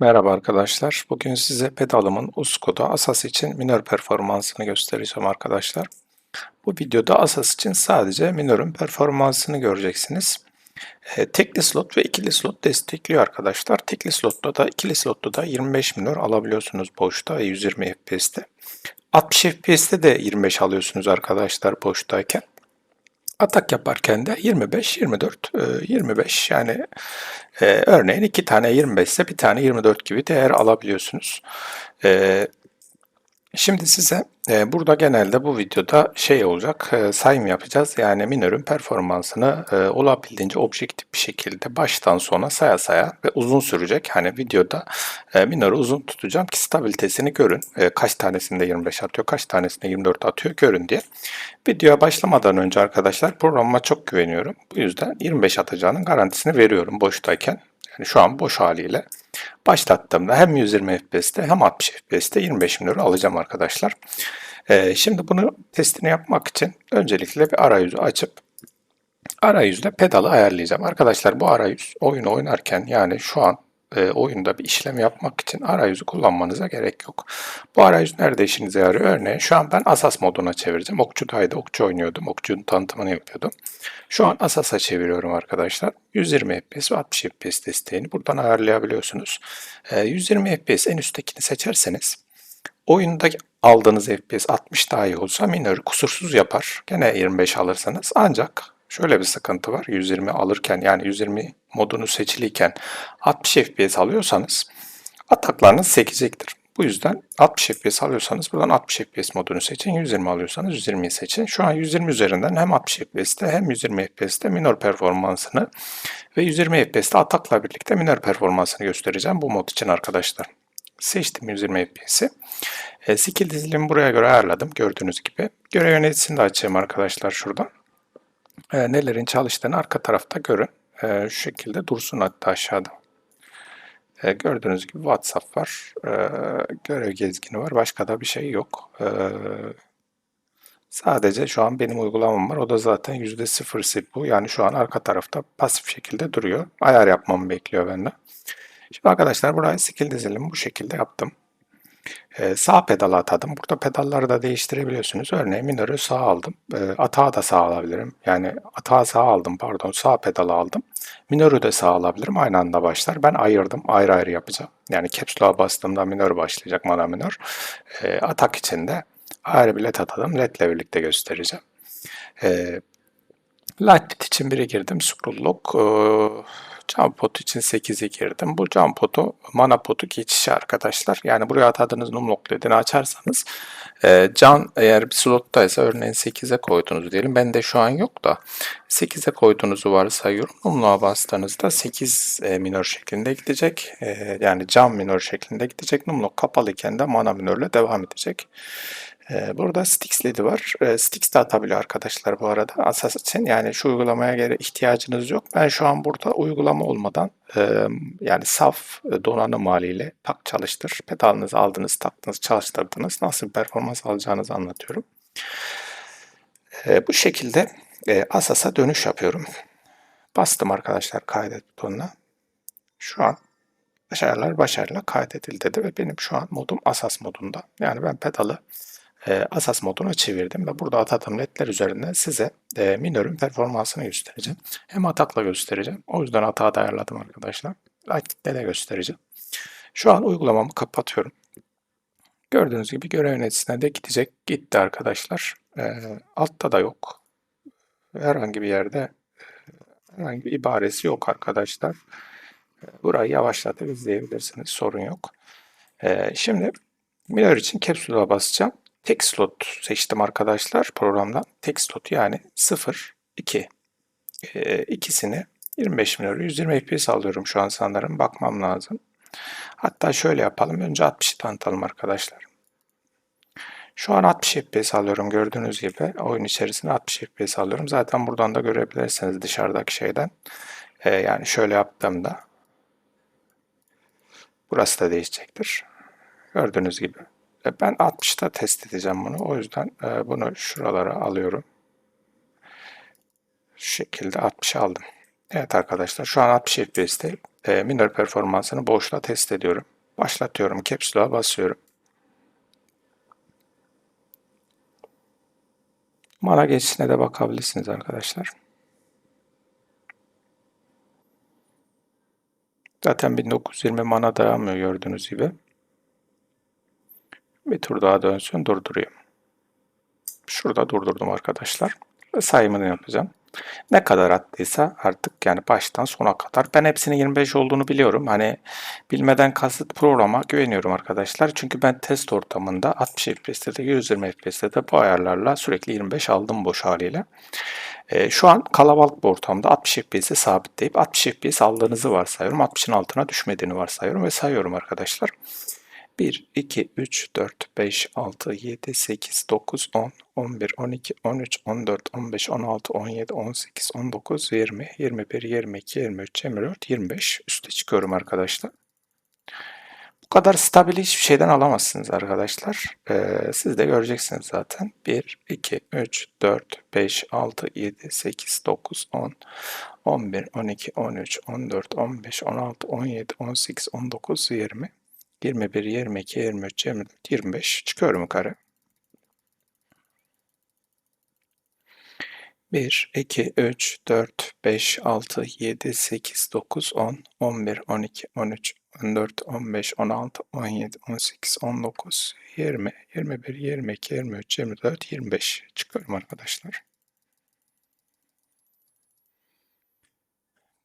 Merhaba arkadaşlar. Bugün size pedalımın Usco'da Asas için minör performansını göstereceğim arkadaşlar. Bu videoda Asas için sadece minörün performansını göreceksiniz. E, tekli slot ve ikili slot destekliyor arkadaşlar. Tekli slotta da ikili slotta da 25 minör alabiliyorsunuz boşta ve 120 FPS'te. 60 FPS'te de 25 alıyorsunuz arkadaşlar boştayken. Atak yaparken de 25, 24, e, 25 yani e, örneğin iki tane 25 ise bir tane 24 gibi değer alabiliyorsunuz. E, Şimdi size e, burada genelde bu videoda şey olacak, e, sayım yapacağız. Yani minörün performansını e, olabildiğince objektif bir şekilde baştan sona saya saya ve uzun sürecek. Hani videoda e, minörü uzun tutacağım ki stabilitesini görün. E, kaç tanesinde 25 atıyor, kaç tanesinde 24 atıyor görün diye. Videoya başlamadan önce arkadaşlar programıma çok güveniyorum. Bu yüzden 25 atacağının garantisini veriyorum boştayken. Yani şu an boş haliyle. Başlattığımda hem 120 FPS'te hem 60 FPS'te 25 minörü alacağım arkadaşlar. Ee, şimdi bunu testini yapmak için öncelikle bir arayüzü açıp arayüzde pedalı ayarlayacağım. Arkadaşlar bu arayüz oyunu oynarken yani şu an e, oyunda bir işlem yapmak için arayüzü kullanmanıza gerek yok. Bu arayüz nerede işinize yarıyor? Örneğin şu an ben Asas moduna çevireceğim. Okçudaydı, okçu oynuyordum. Okçunun tanıtımını yapıyordum. Şu an Asas'a çeviriyorum arkadaşlar. 120 FPS ve 60 FPS desteğini buradan ayarlayabiliyorsunuz. E, 120 FPS en üsttekini seçerseniz oyunda aldığınız FPS 60 daha iyi olsa minörü kusursuz yapar. Gene 25 alırsanız ancak Şöyle bir sıkıntı var. 120 alırken yani 120 modunu seçiliyken 60 FPS alıyorsanız ataklarınız sekecektir. Bu yüzden 60 FPS alıyorsanız buradan 60 FPS modunu seçin. 120 alıyorsanız 120'yi seçin. Şu an 120 üzerinden hem 60 FPS'te hem 120 FPS'te minor performansını ve 120 FPS'te atakla birlikte minor performansını göstereceğim bu mod için arkadaşlar. Seçtim 120 FPS'i. E, skill dizilimi buraya göre ayarladım gördüğünüz gibi. Görev yöneticisini de açayım arkadaşlar şuradan e, nelerin çalıştığını arka tarafta görün. E, şu şekilde dursun hatta aşağıda. E, gördüğünüz gibi WhatsApp var. E, görev gezgini var. Başka da bir şey yok. E, sadece şu an benim uygulamam var. O da zaten %0 bu. Yani şu an arka tarafta pasif şekilde duruyor. Ayar yapmamı bekliyor benden. Şimdi arkadaşlar buraya skill dizilimi bu şekilde yaptım. Ee, sağ pedala atadım. Burada pedalları da değiştirebiliyorsunuz. Örneğin minörü sağ aldım. Ee, atağı da sağ alabilirim. Yani atağı sağ aldım pardon sağ pedala aldım. Minörü de sağ alabilirim. Aynı anda başlar. Ben ayırdım. Ayrı ayrı yapacağım. Yani caps lock'a bastığımda minör başlayacak. Mana minör. Ee, atak için de ayrı bir led atadım. Led ile birlikte göstereceğim. Ee, Lightbit için biri girdim. Scroll lock. Ee, Jump potu için 8'e girdim. Bu jump potu mana potu geçişi arkadaşlar. Yani buraya atadığınız numlock ledini açarsanız e, can eğer bir slottaysa örneğin 8'e koydunuz diyelim. Ben de şu an yok da 8'e koyduğunuzu varsayıyorum. Numlock'a bastığınızda 8 e, minör şeklinde gidecek. E, yani can minör şeklinde gidecek. Numlock kapalı iken de mana minörle devam edecek. Ee, burada Stix LED'i var. Ee, Stix de atabiliyor arkadaşlar bu arada. Asas için yani şu uygulamaya göre ihtiyacınız yok. Ben şu an burada uygulama olmadan e, yani saf e, donanım haliyle tak çalıştır. Pedalınızı aldınız, taktınız, çalıştırdınız. Nasıl bir performans alacağınızı anlatıyorum. Ee, bu şekilde e, Asas'a dönüş yapıyorum. Bastım arkadaşlar kaydet butonuna. Şu an başarılar başarıyla kaydedildi dedi ve benim şu an modum Asas modunda. Yani ben pedalı e, Asas moduna çevirdim ve burada atadığım ledler üzerinden size e, minörün performansını göstereceğim. Hem atakla göstereceğim. O yüzden atağı da ayarladım arkadaşlar. Lightlik'te de göstereceğim. Şu an uygulamamı kapatıyorum. Gördüğünüz gibi görev yöneticisine de gidecek. Gitti arkadaşlar. E, altta da yok. Herhangi bir yerde herhangi bir ibaresi yok arkadaşlar. Burayı yavaşlatıp izleyebilirsiniz. Sorun yok. E, şimdi minör için capsule'a basacağım. Tek slot seçtim arkadaşlar programdan. Tek slot yani 0, 2. Ee, ikisini 25 minörü 120 fps alıyorum şu an sanırım. Bakmam lazım. Hatta şöyle yapalım. Önce 60'ı tanıtalım arkadaşlar. Şu an 60 FPS alıyorum gördüğünüz gibi. Oyun içerisinde 60 FPS alıyorum. Zaten buradan da görebilirsiniz dışarıdaki şeyden. Ee, yani şöyle yaptığımda burası da değişecektir. Gördüğünüz gibi e, ben 60'ta test edeceğim bunu. O yüzden e, bunu şuralara alıyorum. Şu şekilde 60 aldım. Evet arkadaşlar şu an 60 FPS'teyim. e, minör performansını boşla test ediyorum. Başlatıyorum. Caps Lock'a basıyorum. Mana geçişine de bakabilirsiniz arkadaşlar. Zaten 1920 mana dayanmıyor gördüğünüz gibi. Bir tur daha dönsün durduruyorum. Şurada durdurdum arkadaşlar. Sayımını yapacağım. Ne kadar attıysa artık yani baştan sona kadar. Ben hepsinin 25 olduğunu biliyorum. Hani bilmeden kasıt programa güveniyorum arkadaşlar. Çünkü ben test ortamında 60 FPS'te de 120 FPS'te de bu ayarlarla sürekli 25 aldım boş haliyle. Ee, şu an kalabalık bir ortamda 60 FPS'i sabitleyip 60 FPS aldığınızı varsayıyorum. 60'ın altına düşmediğini varsayıyorum ve sayıyorum arkadaşlar. 1, 2, 3, 4, 5, 6, 7, 8, 9, 10, 11, 12, 13, 14, 15, 16, 17, 18, 19, 20, 21, 22, 23, 24, 25 üste çıkıyorum arkadaşlar. Bu kadar stabil hiçbir şeyden alamazsınız arkadaşlar. Ee, siz de göreceksiniz zaten. 1, 2, 3, 4, 5, 6, 7, 8, 9, 10, 11, 12, 13, 14, 15, 16, 17, 18, 19, 20, 21, 22, 23, 24, 25 çıkıyorum yukarı. 1, 2, 3, 4, 5, 6, 7, 8, 9, 10, 11, 12, 13, 14, 15, 16, 17, 18, 19, 20, 21, 22, 23, 24, 25 çıkıyorum arkadaşlar.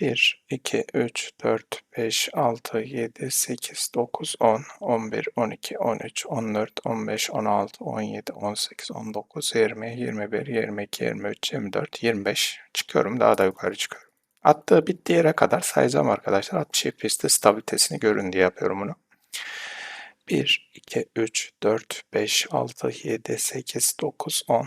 1, 2, 3, 4, 5, 6, 7, 8, 9, 10, 11, 12, 13, 14, 15, 16, 17, 18, 19, 20, 21, 22, 23, 24, 25 çıkıyorum. Daha da yukarı çıkıyorum. Attığı bittiği yere kadar sayacağım arkadaşlar. 60 FPS'te stabilitesini görün diye yapıyorum bunu. 1, 2, 3, 4, 5, 6, 7, 8, 9, 10,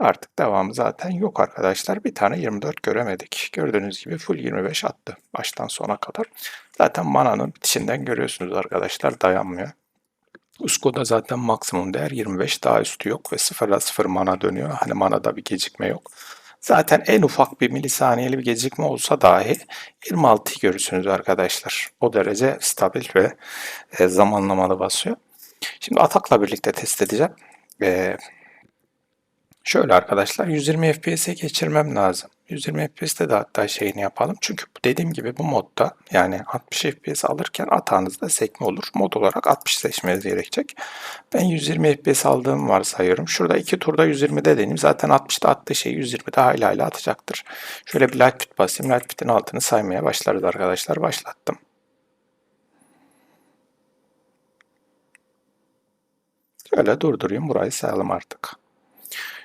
Artık devamı zaten yok arkadaşlar. Bir tane 24 göremedik. Gördüğünüz gibi full 25 attı baştan sona kadar. Zaten mananın bitişinden görüyorsunuz arkadaşlar dayanmıyor. Usko'da zaten maksimum değer 25 daha üstü yok ve 0'a 0 mana dönüyor. Hani manada bir gecikme yok. Zaten en ufak bir milisaniyeli bir gecikme olsa dahi 26'yı görürsünüz arkadaşlar. O derece stabil ve e, zamanlamalı basıyor. Şimdi atakla birlikte test edeceğim. E, şöyle arkadaşlar 120 FPS'e geçirmem lazım. 120 FPS'te de hatta şeyini yapalım. Çünkü dediğim gibi bu modda yani 60 FPS alırken atağınızda sekme olur. Mod olarak 60 seçmeniz gerekecek. Ben 120 FPS aldığımı varsayıyorum. Şurada iki turda 120'de deneyim. Zaten 60'da attığı şeyi 120'de hala hala atacaktır. Şöyle bir light fit basayım. Light altını saymaya başlarız arkadaşlar. Başlattım. Şöyle durdurayım. Burayı sayalım artık.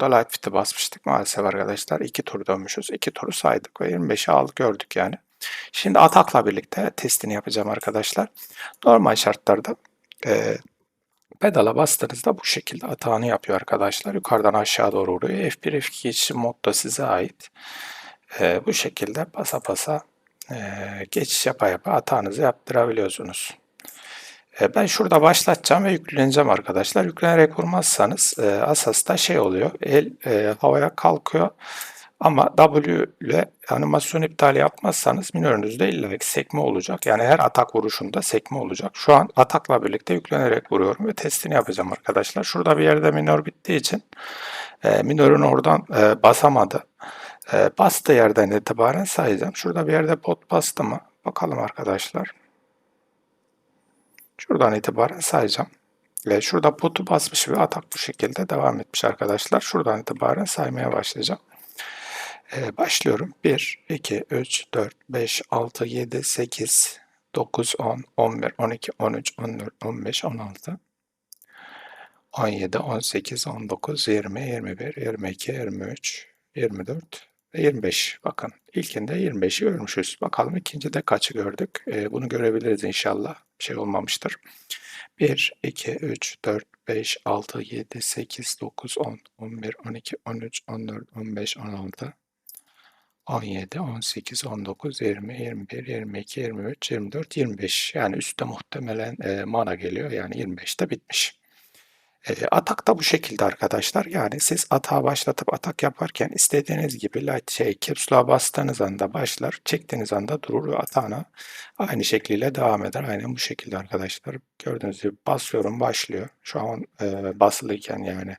Burada light fit'e basmıştık maalesef arkadaşlar. iki tur dönmüşüz. iki turu saydık ve 25'i aldık gördük yani. Şimdi atakla birlikte testini yapacağım arkadaşlar. Normal şartlarda e, pedala bastığınızda bu şekilde atağını yapıyor arkadaşlar. Yukarıdan aşağı doğru vuruyor. F1, F2 geçişi modda size ait. E, bu şekilde basa basa e, geçiş yapa yapa atağınızı yaptırabiliyorsunuz. E, ben şurada başlatacağım ve yükleneceğim arkadaşlar. Yüklenerek vurmazsanız e, Asas'ta şey oluyor. El e, havaya kalkıyor. Ama W ile animasyon iptali yapmazsanız minörünüzde illa sekme olacak. Yani her atak vuruşunda sekme olacak. Şu an atakla birlikte yüklenerek vuruyorum ve testini yapacağım arkadaşlar. Şurada bir yerde minör bittiği için e, minörün oradan e, basamadı. E, bastığı yerden itibaren sayacağım. Şurada bir yerde pot bastı mı? Bakalım arkadaşlar. Şuradan itibaren sayacağım. Ve şurada potu basmış ve atak bu şekilde devam etmiş arkadaşlar. Şuradan itibaren saymaya başlayacağım. Ee, başlıyorum. 1, 2, 3, 4, 5, 6, 7, 8, 9, 10, 11, 12, 13, 14, 15, 16, 17, 18, 19, 20, 21, 22, 23, 24 ve 25. Bakın ilkinde 25'i görmüşüz. Bakalım ikincide kaçı gördük. Ee, bunu görebiliriz inşallah. Bir şey olmamıştır. 1, 2, 3, 4, 5, 6, 7, 8, 9, 10, 11, 12, 13, 14, 15, 16, 17, 18, 19, 20, 21, 22, 23, 24, 25. Yani üstte muhtemelen e, mana geliyor. Yani 25'te bitmiş. Atak da bu şekilde arkadaşlar. Yani siz atağı başlatıp atak yaparken istediğiniz gibi light şey capsule'a bastığınız anda başlar, çektiğiniz anda durur ve atağına aynı şekliyle devam eder. Aynen bu şekilde arkadaşlar. Gördüğünüz gibi basıyorum başlıyor. Şu an e, basılıyken yani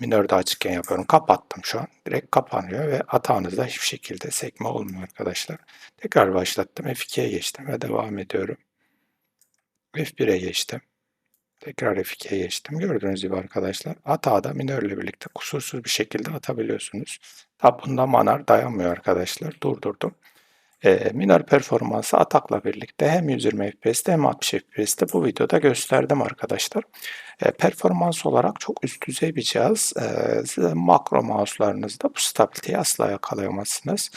minörde açıkken yapıyorum. Kapattım şu an. Direkt kapanıyor ve atağınızda hiçbir şekilde sekme olmuyor arkadaşlar. Tekrar başlattım. F2'ye geçtim ve devam ediyorum. F1'e geçtim. Tekrar F2'ye geçtim. Gördüğünüz gibi arkadaşlar atağı da minörle birlikte kusursuz bir şekilde atabiliyorsunuz. Tabi bunda manar dayanmıyor arkadaşlar. Durdurdum. E, minör performansı atakla birlikte hem 120 FPS'te hem 60 FPS'te bu videoda gösterdim arkadaşlar. E, performans olarak çok üst düzey bir cihaz. E, makro mouse'larınızda bu stabiliteyi asla yakalayamazsınız.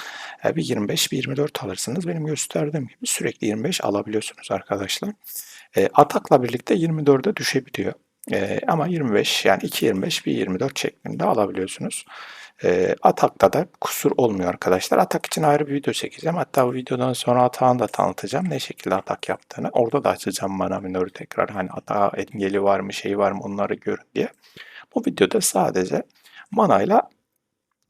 E, bir 25 bir 24 alırsınız. Benim gösterdiğim gibi sürekli 25 alabiliyorsunuz arkadaşlar. E, atakla birlikte 24'e düşebiliyor. E, ama 25 yani 2.25 bir 24 şeklinde alabiliyorsunuz. E, atakta da kusur olmuyor arkadaşlar. Atak için ayrı bir video çekeceğim. Hatta bu videodan sonra atağını da tanıtacağım. Ne şekilde atak yaptığını. Orada da açacağım mana minörü tekrar. Hani atağa engeli var mı şey var mı onları görün diye. Bu videoda sadece manayla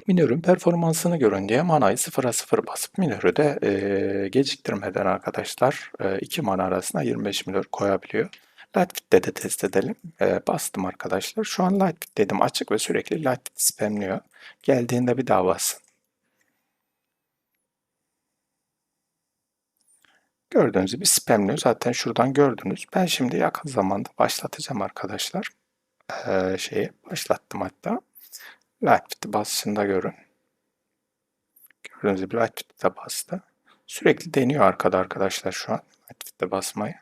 minörün performansını görün diye manayı sıfıra sıfır basıp minörü de e, geciktirmeden arkadaşlar e, iki mana arasına 25 minör koyabiliyor. Lightfit'te de test edelim. E, bastım arkadaşlar. Şu an Lightfit dedim açık ve sürekli Lightfit spamliyor. Geldiğinde bir daha bassın. Gördüğünüz gibi spamliyor. Zaten şuradan gördünüz. Ben şimdi yakın zamanda başlatacağım arkadaşlar. Ee, şeyi başlattım hatta. Lightfit'i basışında görün. Gördüğünüz gibi Lightfit'i de bastı. Sürekli deniyor arkada arkadaşlar şu an. Lightfit'te basmayı.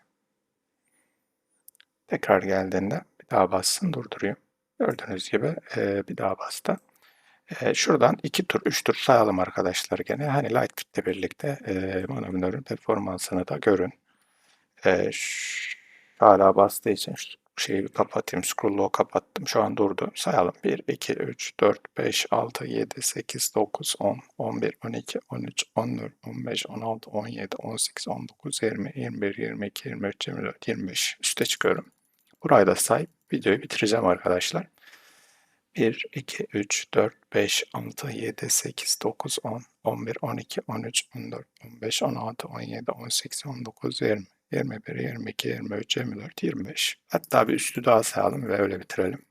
Tekrar geldiğinde bir daha bassın durduruyor. Gördüğünüz gibi e, bir daha bastı. E, şuradan 2 tur 3 tur sayalım arkadaşlar gene. Hani Lightfit'le birlikte e, Manaminör'ün performansını da görün. E, hala bastığı için şu şeyi kapatayım. Scroll'u kapattım. Şu an durdu. Sayalım. 1, 2, 3, 4, 5, 6, 7, 8, 9, 10, 11, 12, 13, 14, 15, 16, 17, 18, 19, 20, 21, 22, 23, 24, 25. Üste çıkıyorum. Burayı da say. Videoyu bitireceğim arkadaşlar. 1, 2, 3, 4, 5, 6, 7, 8, 9, 10, 11, 12, 13, 14, 15, 16, 17, 18, 19, 20, 21, 22, 23, 24, 25. Hatta bir üstü daha sayalım ve öyle bitirelim.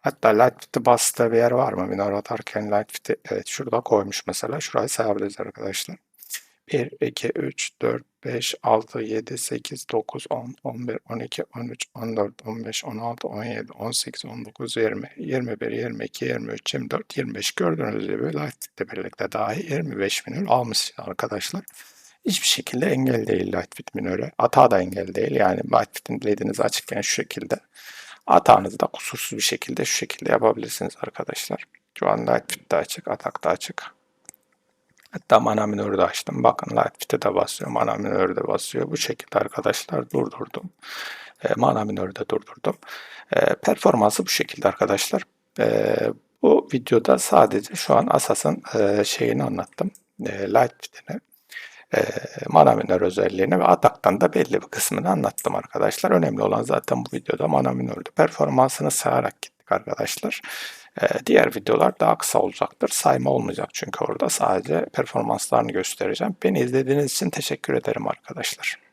Hatta Lightfit'i bastığı bir yer var mı? Minor atarken Lightfit'i evet şurada koymuş mesela. Şurayı sayabiliriz arkadaşlar. 1, 2, 3, 4, 5, 6, 7, 8, 9, 10, 11, 12, 13, 14, 15, 16, 17, 18, 19, 20, 21, 22, 23, 24, 25 gördüğünüz gibi Lightfit'le birlikte dahi 25 minör almış arkadaşlar. Hiçbir şekilde engel değil Lightfit minöre. Ata da engel değil. Yani Lightfit'in lediniz açıkken şu şekilde. Atağınızı da kusursuz bir şekilde şu şekilde yapabilirsiniz arkadaşlar. Şu an Lightfit de açık, atak da açık. Hatta mana minörü de açtım. Bakın Lightfit'e de basıyor, mana minörü de basıyor. Bu şekilde arkadaşlar durdurdum. E, mana minörü de durdurdum. E, performansı bu şekilde arkadaşlar. E, bu videoda sadece şu an Asas'ın e, şeyini anlattım. E, Lightfit'ini e, mana minör özelliğini ve ataktan da belli bir kısmını anlattım arkadaşlar. Önemli olan zaten bu videoda mana minördü. Performansını sağarak gittik arkadaşlar. Ee, diğer videolar daha kısa olacaktır. Sayma olmayacak çünkü orada sadece performanslarını göstereceğim. Beni izlediğiniz için teşekkür ederim arkadaşlar.